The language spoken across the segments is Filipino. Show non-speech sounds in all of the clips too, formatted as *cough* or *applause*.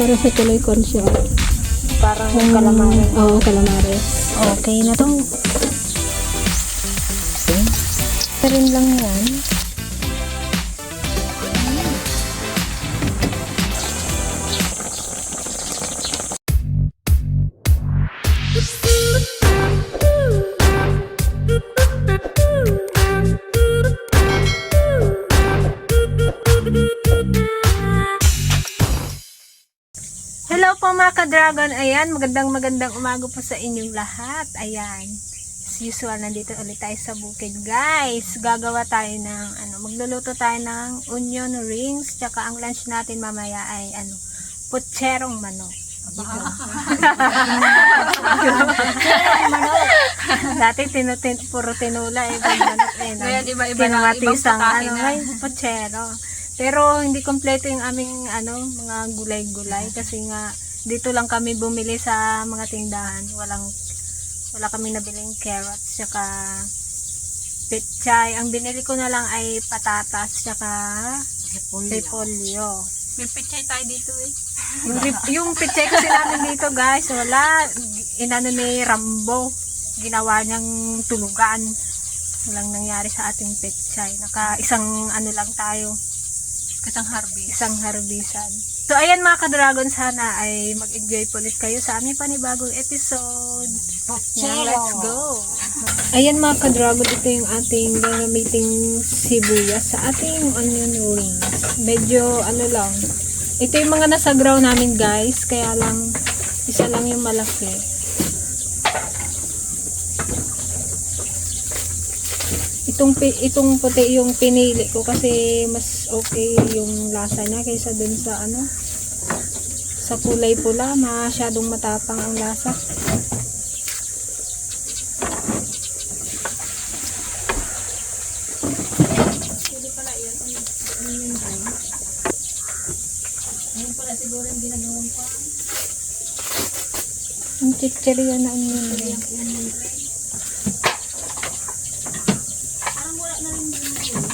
Para sa tuloy corn siya. Parang calamari. Oo, calamares. Okay na to. Okay. Ito rin lang yan. Ka-dragon. Ayan, magandang magandang umaga po sa inyong lahat. Ayan. As usual, nandito ulit tayo sa bukid. Guys, gagawa tayo ng, ano, magluluto tayo ng onion rings. Tsaka ang lunch natin mamaya ay, ano, putserong manok. Dati tinutin, puro tinula eh. Manok eh. no? Ngayon, iba-iba na, ibang ano, ay, putsero. Pero hindi kompleto yung aming ano, mga gulay-gulay kasi nga dito lang kami bumili sa mga tindahan. Walang wala kami nabiling carrots tsaka pechay. Ang binili ko na lang ay patatas tsaka repolyo. May pichay tayo dito eh. Yung pechay kasi namin dito guys, wala. Inano ni Rambo. Ginawa niyang tulugan. Walang nangyari sa ating pechay. Naka isang ano lang tayo. Kasang harvest. isang harbisan. So, ayan mga ka-dragon, sana ay mag-enjoy po ulit kayo sa aming panibagong episode. Yeah, let's go! Ayan mga ka-dragon, ito yung ating gagamiting sibuyas sa ating onion rings. Medyo ano lang, ito yung mga nasa ground namin guys, kaya lang isa lang yung malaki. Itong itong puti yung pinili ko kasi mas okay yung lasa niya kaysa dun sa ano sa kulay pula, masyadong matapang ang lasa. Ano? Ayun pala siguro yung ginagawang pa. Ang chichirya na ano yun rin. Parang wala na rin yun rin.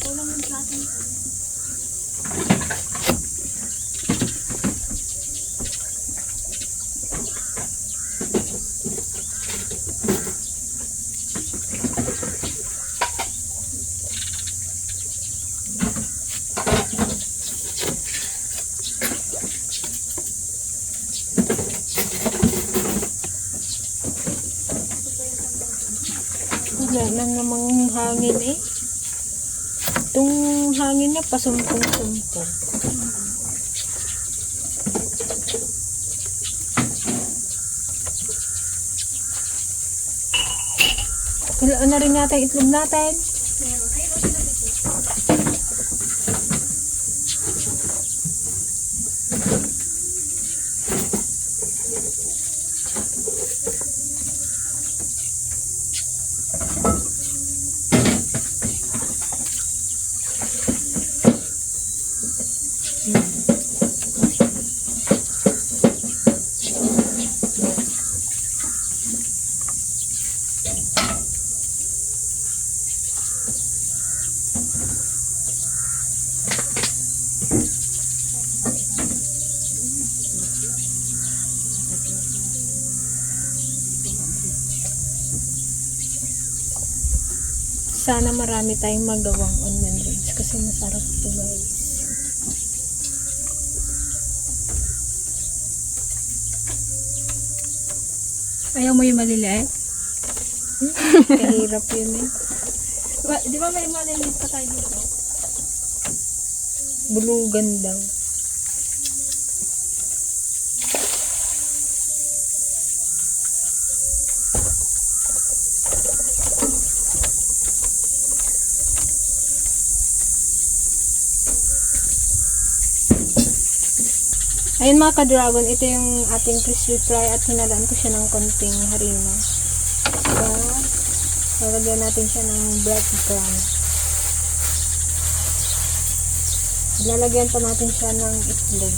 Kulang yung klase nito. Wala na namang hangin eh. Itong hangin niya pasumpong-sumpong. Wala na rin natin itlog natin. Sana marami tayong magawang onion rings kasi masarap ito guys. Ayaw mo yung maliliit? Kahirap yun eh. Di ba may maliliit pa tayo dito? Bulugan daw. Ayun mga ka-dragon, ito yung ating crispy fry at hinalaan ko siya ng konting harina. So, lalagyan natin siya ng breadcrumb. Lalagyan pa natin siya ng itlog.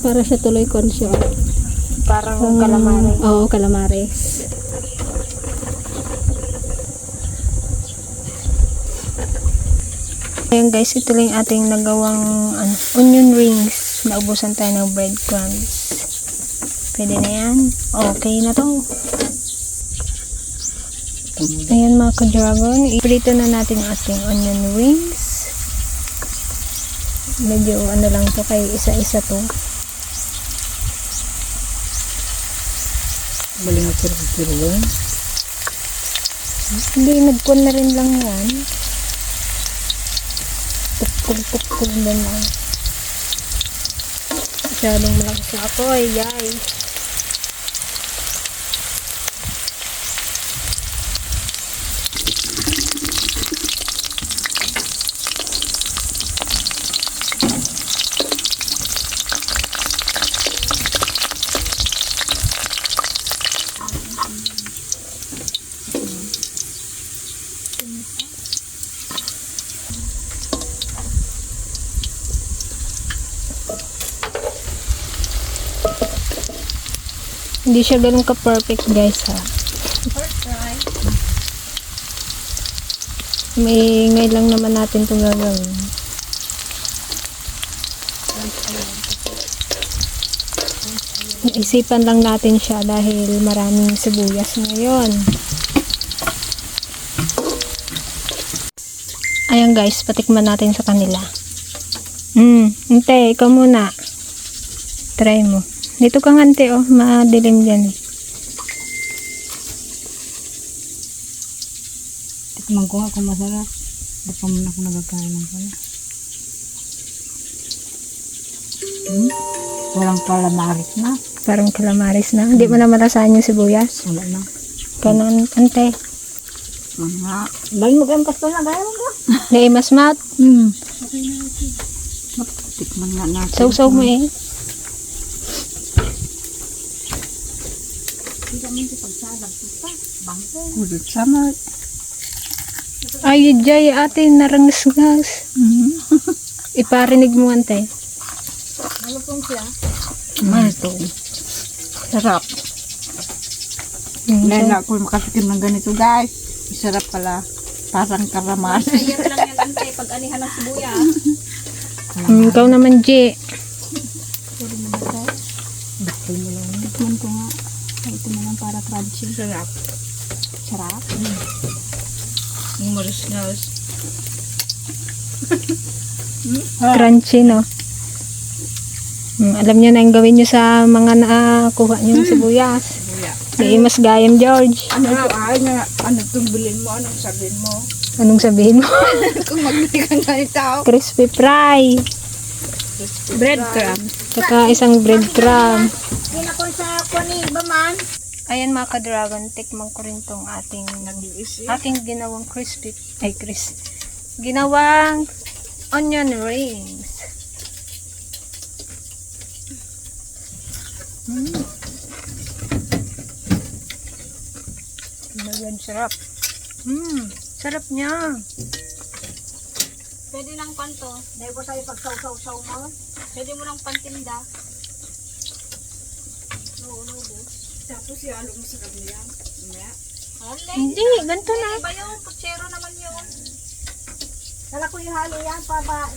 Para siya tuloy konsyo. Parang calamari. Oo, calamares. Ayan guys, ito lang ating nagawang ano, onion rings. Naubusan tayo ng breadcrumbs. Pwede na yan. Okay na to. Ayan mga ka-dragon, iprito na natin yung ating onion rings. Medyo ano lang to kay isa-isa to. Baling ako pero Hindi, nagkun na rin lang yan. Tukul-tukul na lang. Malakas ako, ay yay. Hindi siya ganun ka-perfect guys ha. May ngayon lang naman natin itong gagawin. Isipan lang natin siya dahil maraming sibuyas ngayon. Ayan guys, patikman natin sa kanila. Hmm, ante, ikaw muna. Try mo. Dito ka nga ante, oh. Madilim dyan. eh. Tikman ko nga kung masarap. Hindi pa man ako nagkakain ng pala. Hmm? Walang calamaris na. Parang calamaris na. Hindi mo na malasahan yung sibuyas. Wala na. Kanon, ante. Mga. Mo kayong pasto na. Gaya mo ka. Dahil mas mat. Hmm. Tikman nga natin. Saw-saw mo eh. Ulit sama. Ay, jay, ate, narangas-ngas. Hmm. *laughs* Iparinig mo, ante. Ano ito? Sarap. Hmm, Dahil so, na ako makatikim ng ganito guys. Sarap pala. Parang karamas. Ayan lang yan, ante, pag anihan ng sibuya. hmm, ikaw naman, J. Tikman ko nga. Ito na lang para crunchy. Sarap. Sarap. Yung maris-naris. *laughs* Crunchy, no? Hmm, alam nyo na yung gawin nyo sa mga nakakuha nyo ng sibuyas. Di mas gayam, George. Ano ito ay na ano itong bilhin mo? Anong sabihin mo? Anong sabihin mo? *laughs* Kung magbili ka na ito. Crispy fry. Breadcrumb. Saka isang breadcrumb. Kinakon sa kuni ba man? Ayan mga ka-dragon, tikman ko rin tong ating aking ginawang crispy, ay crisp, ginawang onion rings. Mm. Ayan, sarap. Mm, sarap niya. Pwede lang panto. Dahil ko sa'yo pag-saw-saw-saw mo. Pwede mo lang pantinda. Oo, nubo. Tapos ihalo mo sa kanila. Mamaya. Hindi, ganito na. Iba yun. Putsero naman yun. Kala ko ihalo yan pa ba?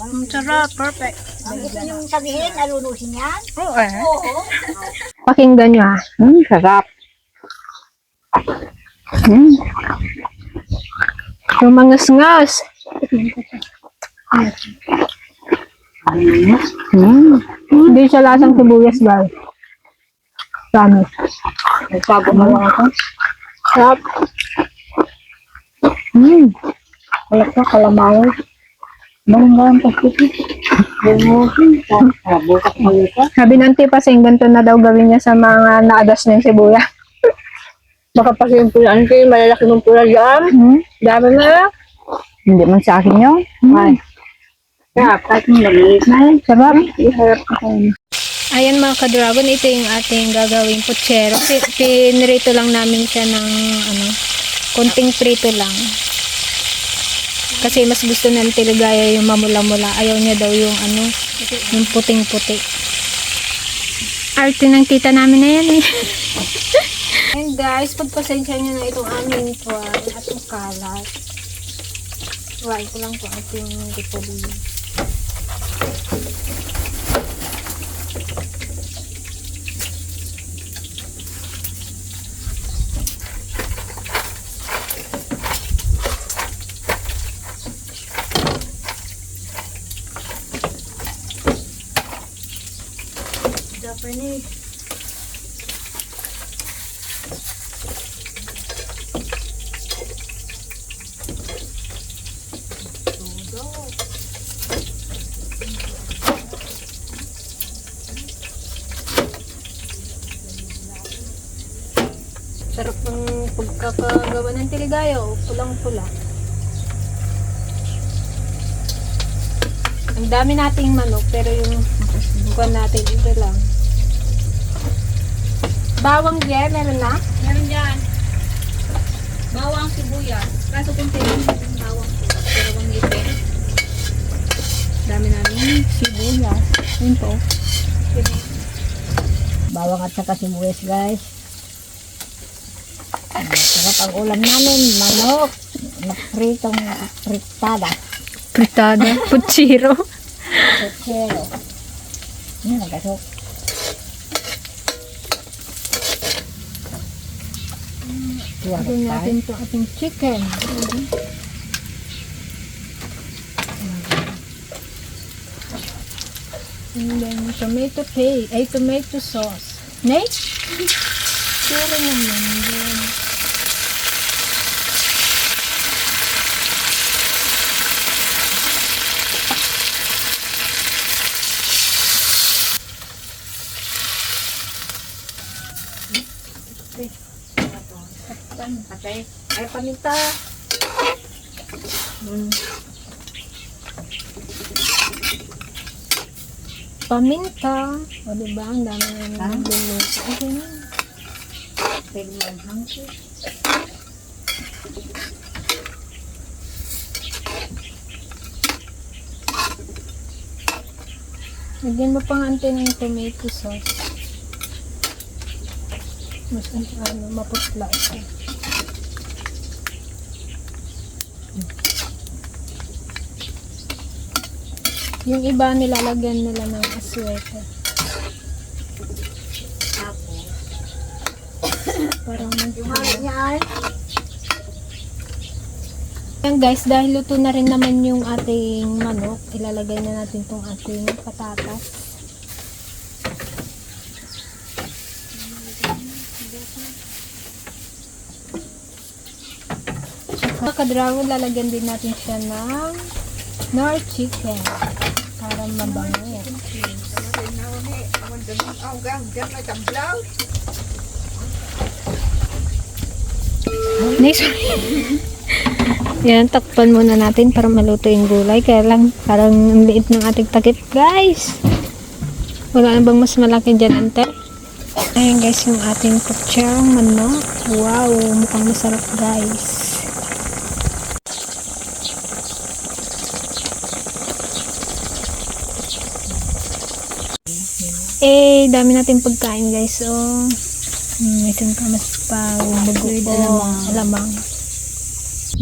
Mm, sarap, perfect. Gusto niyong sabihin, alunusin yan? Oo eh. Oo. Pakinggan nyo ah. Hmm, sarap. Hmm. Yung mga ngas Hmm. Hindi siya lasang sibuyas, guys. Promise. Nagsago mo lang ako. Sarap. Hmm. Wala ka, kalamaw. Malamang kasi. Sabi ng tipa sa ganito na daw gawin niya sa mga naadas na yung sibuya. Baka pa yung pulaan kayo, malalaki mong pula dyan. Hmm? Dami na. Hindi man sa akin yun. Ay. Na yun. Sarap. Iharap ako. Ayan mga ka-dragon, ito yung ating gagawing putsero. Pi- Pinrito lang namin siya ng ano, konting prito lang. Kasi mas gusto ng tiligaya yung mamula-mula. Ayaw niya daw yung ano, yung puting-puti. Arte ng tita namin na yan eh. *laughs* And guys, pagpasensya niyo na itong aming tuwan at yung kalat. Huwain ko lang po ating repolyo. Japanese. Sarap ng pagkakagawa ng tiligayo, pulang-pula. Ang dami nating manok, pero yung buwan natin, ito lang. Bawang Jer, meron na? Meron dyan. Bawang sibuyas. Kaso kung tingin yung bawang. Pero bang ipin. Dami namin sibuyas. Yun po. Bawang at saka sibuyas, guys. Sarap ang ulam namin, manok, na pritong fritada. Fritada. Puchiro. *laughs* Pochero. Ano nagkasok? Lagyan natin ito ating chicken. And then tomato paste, ay tomato sauce. Nay? Sure naman. Paminta. paminta. O diba? Ang dami namin Ah. nagluluto. Okay na. Tignan hangsi. Lagyan mo pang ante ng tomato sauce. Mas ano, maputla ito. Yung iba nilalagyan nila ng aswete. Parang Yung halo niya ay. Yan guys, dahil luto na rin naman yung ating manok, ilalagay na natin tong ating patatas. Saka kadragon, lalagyan din natin siya ng nor chicken para mabango. Nice. *laughs* Yan, takpan muna natin para maluto yung gulay. Kaya lang, parang ang liit ng ating takip, guys. Wala na bang mas malaki dyan, ante? Ayan, guys, yung ating kutsarang manok. Wow, mukhang masarap, guys. Eh, dami natin pagkain, guys. So, hmm, isang kamas pa, bago po, alamang.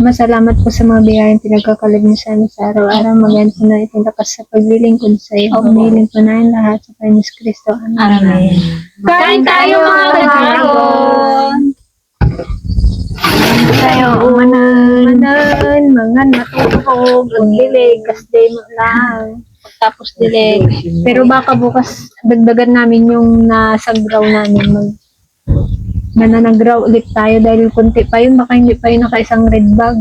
Masalamat po sa mga biyayang pinagkakalib niyo sa amin sa araw-araw. Magyan po na itong lakas sa paglilingkod sa iyo. Pumilin po na lahat sa Panginoon Kristo. Amen. Kain tayo mga kagagon! tayo umanan. Umanan, mga natutog, magdilig, kasday mo lang. Pagtapos dilig. Pero baka bukas dagdagan namin yung nasagraw namin mag nananagraw ulit tayo dahil kunti pa yun, baka hindi pa yun naka isang red bag.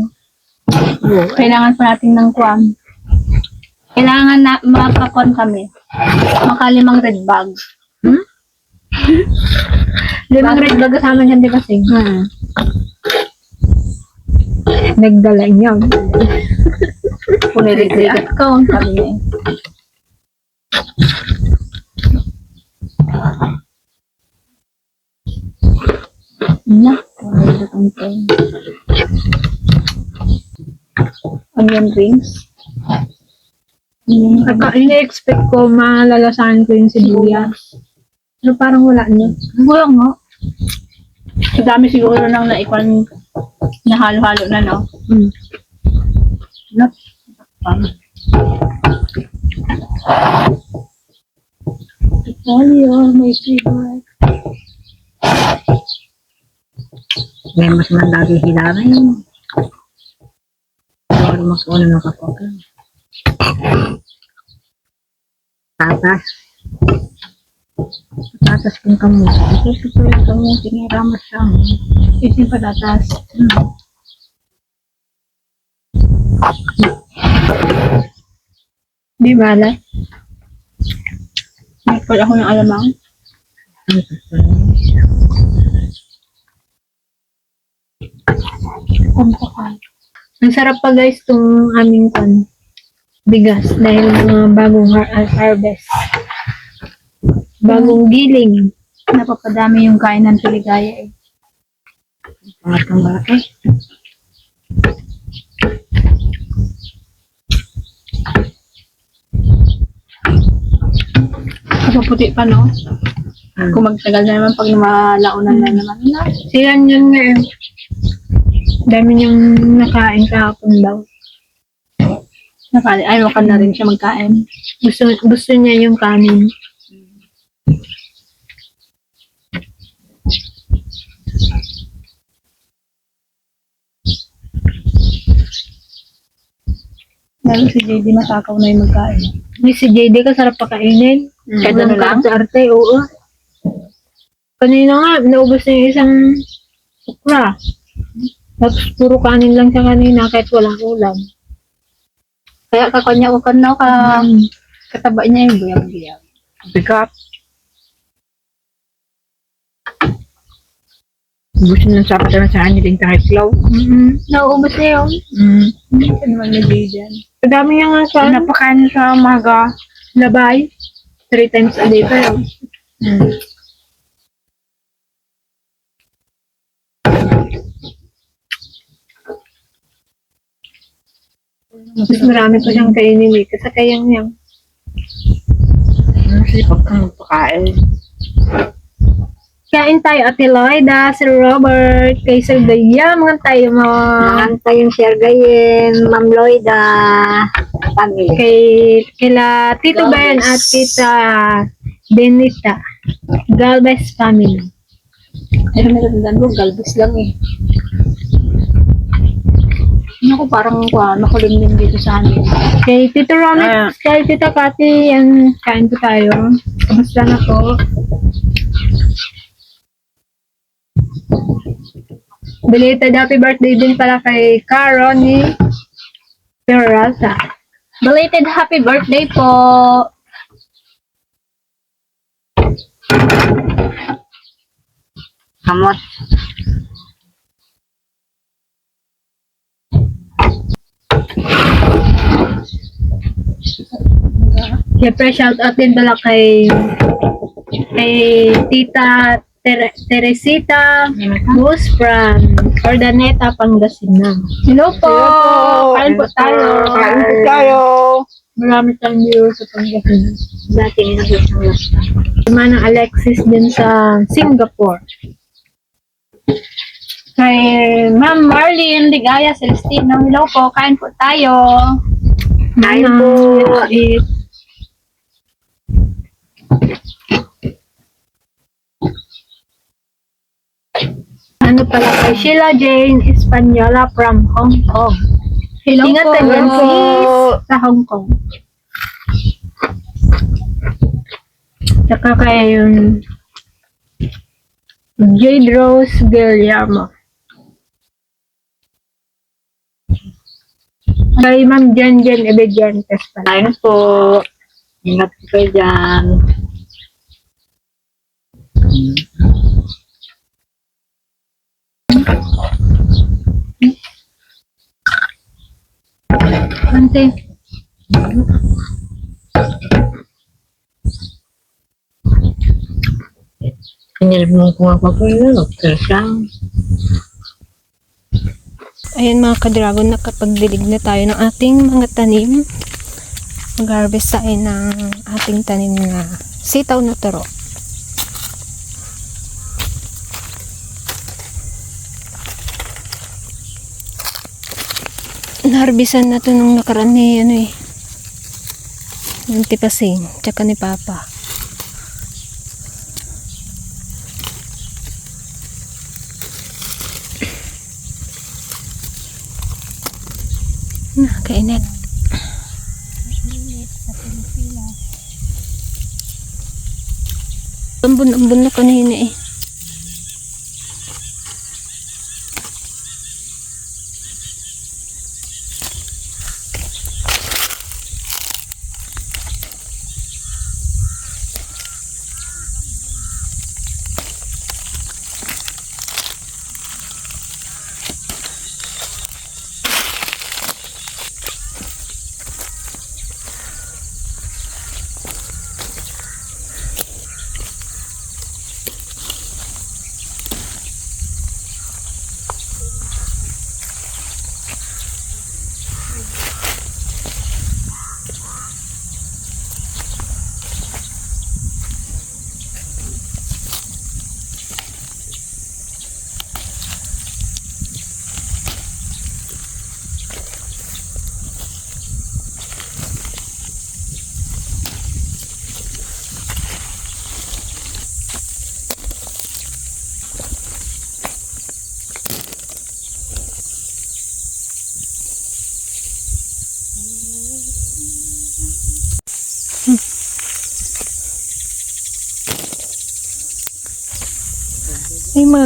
Kailangan pa natin ng kwan. Kailangan na makakon kami. Makalimang red bag. Hmm? *laughs* Limang red bag kasama niyan, di ba, Sing? Hmm. Nagdala niya. *laughs* Punilig-ligat ko. Sabi niya eh. Na, punilig ang pen. Onion rings. Mm, Aka, ini-expect ko malalasahan ko yung sibuyas. Pero parang wala na. Wala nga. Sa dami siguro nang naikwan na halo-halo na, no? Mm. Not, um, Italy, oh, my favorite. May mas mandagi hilarin. Baru mas una ng kapoka. Tatas. Tatas kung kamu. Ito susulit kamu. Tiniramas siya. Isin patatas. Di bala. Nagpal ako ng alamang. Ang susulit. Kumpakan. Ang sarap pa guys itong aming pan. Bigas dahil mga bagong har- ah, harvest. Bagong giling. Napapadami yung kain ng tuligaya eh. Pangatang malaki. Kapaputi pa, no? Hmm. Kung magtagal na naman pag malaunan na naman na. Siyan yun nga eh. Dami niyang nakain kahapon daw. Nakali, ayaw ka na rin siya magkain. Gusto, gusto niya yung kanin. Lalo si JD matakaw na yung magkain. May si JD ka sarap pakainin. Mm. Kahit Ano anong lang? sa arte, oo. Kanina nga, naubos na yung isang ukra. Tapos puro kanin lang siya kanina kahit walang ulam. Kaya kakanya ko kan no, ka, Mm. kataba niya yung buyang-buyang. Bigat. Gusto nang sapat na sa kanya din kahit slow. Mm-mm. Nauubos na yun. Mm. Ito naman ni JD. Ang dami niya nga sa ano, Napakain sa umaga. labay. Three times a day pa yun. Mm. Mas marami pa siyang kainin eh. Kasi kayang yang. Ano siya pag kang magpakain? Kain tayo, Ate Loida, Sir Robert, kay Sir Gaya, mga tayo mo. tayong Sergayin, Ma'am Loida, family. Kay, kila Tito Ben at Tita Benita. Galvez family. Pero natatandaan ko, galbis lang eh. Ano ko parang kuha, makulimlim dito sa amin. Kay Tito Ah. Ronit, kay Tita Cathy, yan, kain po tayo. Kamusta na po? Belated happy birthday din pala kay Caro ni Peralta. Belated happy birthday po! Kamot. Siyempre, shout out din pala kay kay Tita Ter- Teresita Mus from Ordaneta, Pangasinan. Hello po! Kain po tayo! Kain po tayo. Marami tayong viewers sa Pangasinan. Dati nilagyan ng lasta. Manang Alexis din sa Singapore. Kay Ma'am Marlene Ligaya Celestino. Hello po! Kain po tayo! Kain po. It. Ano pala kay Sheila Jane Espanyola from Hong Kong. Hello Ingatan po! yan please sa Hong Kong. Saka kay yung Jade Rose Guillermo. Kay Ma'am Jan Jan Ebediantes pala. Ayun po. Ingat po kayo dyan. Ante. Kanyal mo kung ako po yun. Okay siyang. Ayan mga ka-dragon, nakapagdilig na tayo ng ating mga tanim. Mag-harvest tayo ng ating tanim na sitaw na turo. Naharbisan na to nung nakaraan ni ano eh. Yung tipasing, tsaka ni Papa. Na, kainit. Ambon-ambon na kanina eh.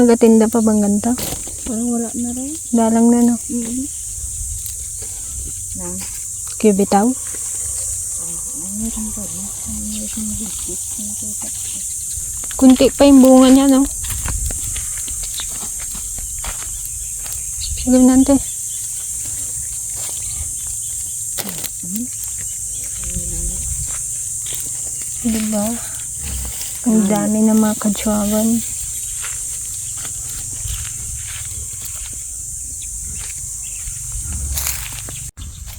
May mga gatinda pa bang ganito? Parang wala na rin. Dalang na no. Mm-hmm. Nang. Cubitaw. Kunti pa yung bunga niya no. Sige nante. Diba? Ang dami ng mga katswagan.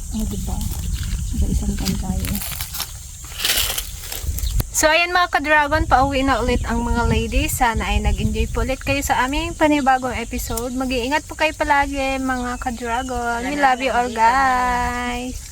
Oh, diba? Sa isang kan tayo. So, ayan mga ka-dragon, pauwi na ulit ang mga ladies. Sana ay nag-enjoy po ulit kayo sa aming panibagong episode. Mag-iingat po kayo palagi mga ka-dragon. We love you all guys.